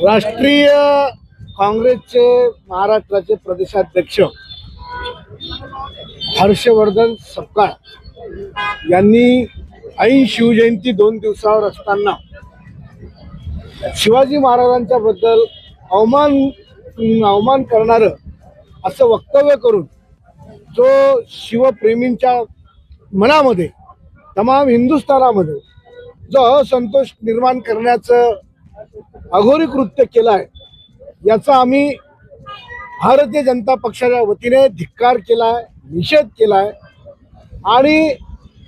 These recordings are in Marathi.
राष्ट्रीय काँग्रेसचे महाराष्ट्राचे प्रदेशाध्यक्ष हर्षवर्धन सपकाळ यांनी ऐन शिवजयंती दोन दिवसावर असताना शिवाजी महाराजांच्या बद्दल अवमान अवमान करणारं असं वक्तव्य करून जो शिवप्रेमींच्या मनामध्ये तमाम हिंदुस्थानामध्ये जो असंतोष निर्माण करण्याचं अघोरी कृत्य केलं आहे याचा आम्ही भारतीय जनता पक्षाच्या वतीने धिक्कार केला आहे निषेध केला आहे आणि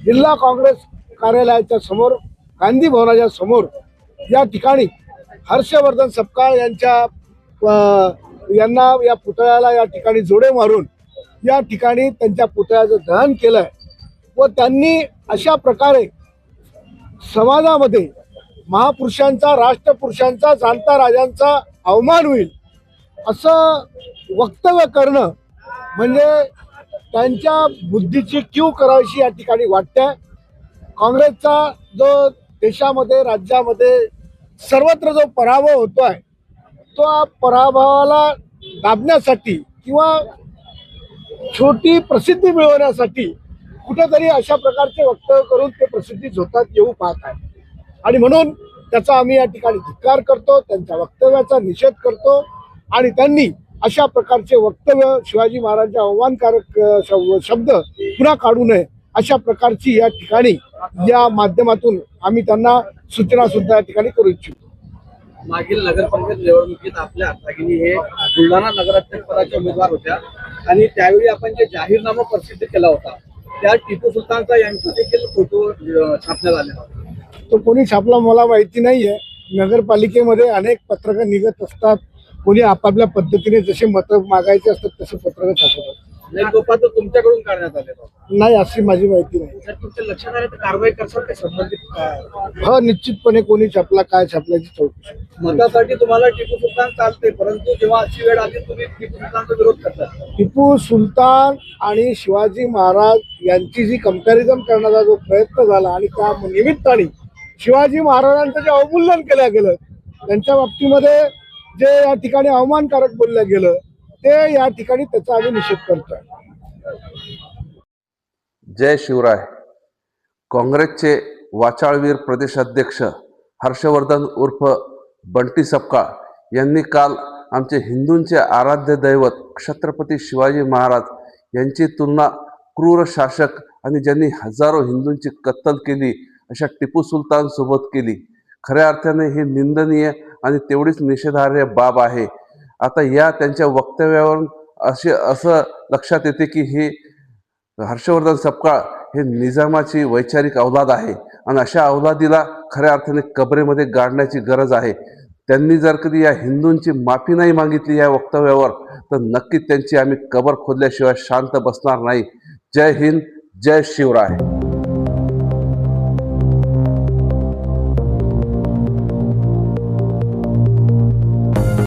जिल्हा काँग्रेस कार्यालयाच्या समोर गांधी भवनाच्या समोर या ठिकाणी हर्षवर्धन सपकाळ यांच्या यांना या पुतळ्याला या ठिकाणी जोडे मारून या ठिकाणी त्यांच्या पुतळ्याचं दहन केलं आहे व त्यांनी अशा प्रकारे समाजामध्ये महापुरुषांचा राष्ट्रपुरुषांचा जाणता राजांचा अवमान होईल असं वक्तव्य करणं म्हणजे त्यांच्या बुद्धीची क्यू करावीशी या ठिकाणी वाटते काँग्रेसचा जो देशामध्ये राज्यामध्ये सर्वत्र जो पराभव होतो आहे तो पराभवाला दाबण्यासाठी किंवा छोटी प्रसिद्धी मिळवण्यासाठी कुठेतरी अशा प्रकारचे वक्तव्य करून ते प्रसिद्धी होतात येऊ पाहत आहे आणि म्हणून त्याचा आम्ही या ठिकाणी धिक्कार करतो त्यांच्या वक्तव्याचा निषेध करतो आणि त्यांनी अशा प्रकारचे वक्तव्य शिवाजी महाराजांच्या अवमानकारक शब्द पुन्हा काढू नये अशा प्रकारची या ठिकाणी या माध्यमातून आम्ही त्यांना सूचना सुद्धा या ठिकाणी करू इच्छितो. मागील नगरपंचायत निवडणुकीत आपल्या भगिनी हे बुलढाणा नगराध्यक्ष उमेदवार होत्या आणि त्यावेळी आपण जे जाहीरनामा प्रसिद्ध केला होता त्या टिपू सुलतानचा यांचा देखील फोटो छापण्यात आले. तो कोणी छापला मला माहिती नाहीये. नगरपालिकेमध्ये अनेक पत्रकं निघत असतात. कोणी आपापल्या पद्धतीने जसे मतं मागायचे असतात तसे पत्रकं छापतात नाही तो तुमच्याकडून काढण्यात आले नाही अशी माझी माहिती नाही. जर तुमच्या लक्षात आलं तर कारवाई करसाल का? संबंधित अं, हा निश्चितपणे कोणी छापला काय छापल्याची चौकशी. मतासाठी तुम्हाला टिपू सुलतान चालते परंतु जेव्हा अशी वेळ आली तुम्ही टिपू सुलतानचा विरोध करता. टिपू सुलतान आणि शिवाजी महाराज यांची जी कंपॅरिझन करण्याचा जो प्रयत्न झाला आणि त्या निमित्ताने शिवाजी महाराजांचं जे अवमूल्यन केलं गेलं त्यांच्या बाबतीमध्ये जे या ठिकाणी अवमानकारक बोललं गेलं ते या ठिकाणी त्याचा आम्ही निषेध करतोय. जय शिवराय. काँग्रेसचे वाचाळवीर प्रदेशाध्यक्ष हर्षवर्धन उर्फ बंटी सपकाळ यांनी काल आमचे हिंदूंचे आराध्य दैवत छत्रपती शिवाजी महाराज यांची तुलना क्रूर शासक आणि ज्यांनी हजारो हिंदूंची कत्तल केली अशा टिपू सुलतान सोबत केली. खऱ्या अर्थाने ही निंदनीय आणि तेवढीच निषेधार्ह बाब आहे. आता या त्यांच्या वक्तव्यावरून असे असं लक्षात येते की ही हर्षवर्धन सपकाळ हे निजामाची वैचारिक अवलाद आहे. आणि अशा अवलादीला खऱ्या अर्थाने कबरेमध्ये गाडण्याची गरज आहे. त्यांनी जर कधी या हिंदूंची माफी नाही मागितली या वक्तव्यावर तर नक्कीच त्यांची आम्ही कबर खोदल्याशिवाय शांत बसणार नाही. जय हिंद जय शिवराय.